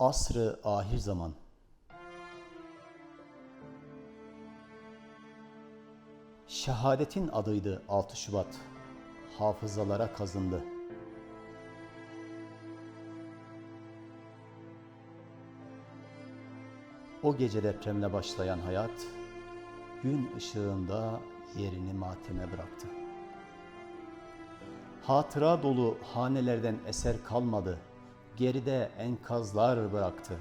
Asrı ahir zaman. Şehadetin adıydı 6 Şubat. Hafızalara kazındı. O gece depremle başlayan hayat gün ışığında yerini mateme bıraktı. Hatıra dolu hanelerden eser kalmadı. Geride enkazlar bıraktı.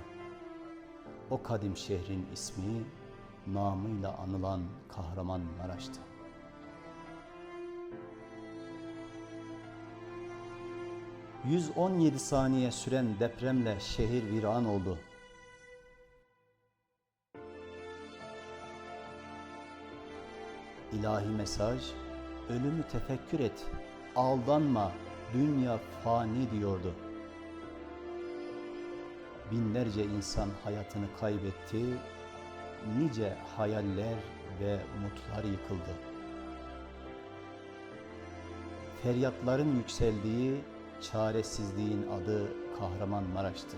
O kadim şehrin ismi namıyla anılan Kahramanmaraş'tı. ...117 saniye süren depremle şehir viran oldu. İlahi mesaj, ölümü tefekkür et, aldanma, dünya fani diyordu. Binlerce insan hayatını kaybetti, nice hayaller ve umutlar yıkıldı. Feryatların yükseldiği çaresizliğin adı Kahramanmaraş'tı.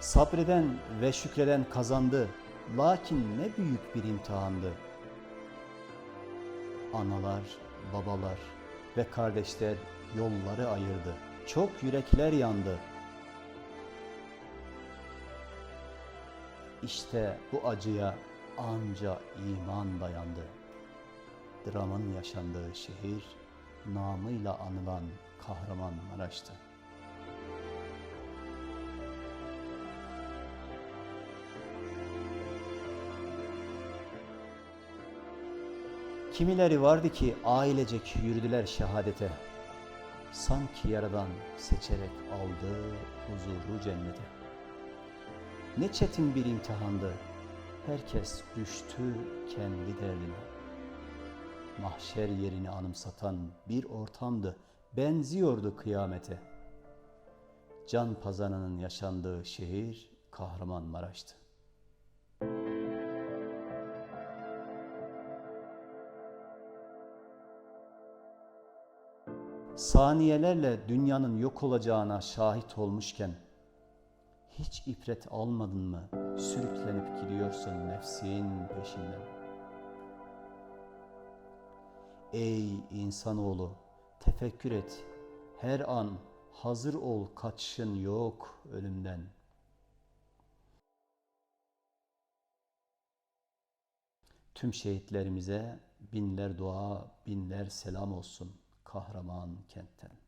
Sabreden ve şükreden kazandı. Lakin ne büyük bir imtihandı. Analar, babalar ve kardeşler yolları ayırdı. Çok yürekler yandı. İşte bu acıya anca iman dayandı. Dramın yaşandığı şehir namıyla anılan Kahramanmaraş'tı. Kimileri vardı ki ailecek yürüdüler şehadete. Sanki yaradan seçerek aldı huzuru cennete. Ne çetin bir imtihandı. Herkes düştü kendi derdine. Mahşer yerini anımsatan bir ortamdı. Benziyordu kıyamete. Can pazanının yaşandığı şehir Kahramanmaraş'tı. Saniyelerle dünyanın yok olacağına şahit olmuşken hiç ibret almadın mı sürüklenip gidiyorsun nefsin peşinden. Ey insanoğlu tefekkür et her an hazır ol kaçışın yok ölümden. Tüm şehitlerimize binler dua, binler selam olsun kahraman kentten.